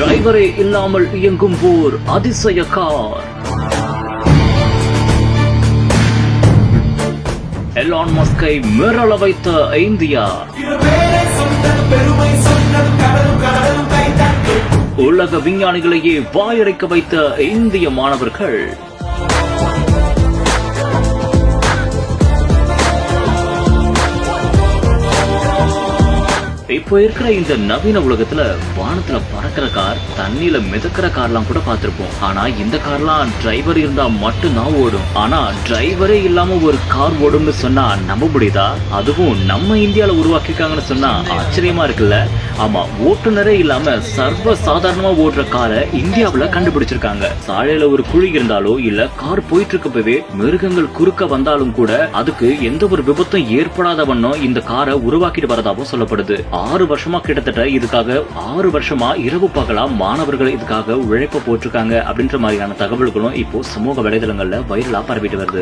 டிரைவரே இல்லாமல் இயங்கும் ஓர் அதிசய கார் எலான் மஸ்கை மிரள வைத்த இந்தியா. உலக விஞ்ஞானிகளையே வாயடைக்க வைத்த இந்திய மாணவர்கள். இப்போ இருக்கிற இந்த நவீன உலகத்துல வானத்துல பறக்கிற கார் தண்ணியில மிதக்கிற கார்லாம் கூட பார்த்திருப்போம். ஆனா இந்த கார்லாம் டிரைவர் இருந்தா மட்டும்தான் ஓடும். ஆனா டிரைவரே இல்லாம ஒரு கார் ஓடும்னு சொன்னா நம்ப முடியுதா அதுவும் நம்ம இந்தியால உருவாக்கிருக்காங்கன்னு சொன்னா ஆச்சரியமா இருக்குல்ல? ஆமா ஓட்டுநரே இல்லாம சர்வ சாதாரணமா ஓடுற காரை இந்தியாவுல கண்டுபிடிச்சிருக்காங்க. சாலையில ஒரு குழி இருந்தாலோ இல்ல கார் போயிட்டு இருக்கப்பவே மிருகங்கள் குறுக்க வந்தாலும் கூட அதுக்கு எந்த ஒரு விபத்தும் ஏற்படாத வண்ணம் இந்த காரை உருவாக்கிட்டு வரதாகவும் சொல்லப்படுது. ஆறு வருஷமா கிட்டத்தட்ட இதுக்காக ஆறு வருஷமா இரவு பகலா மாணவர்கள் இதுக்காக உழைப்பு போட்டிருக்காங்க அப்படின்ற மாதிரியான தகவல்களும் இப்போ சமூக வலைதளங்கள்ல வைரலா பரவிட்டு வருது.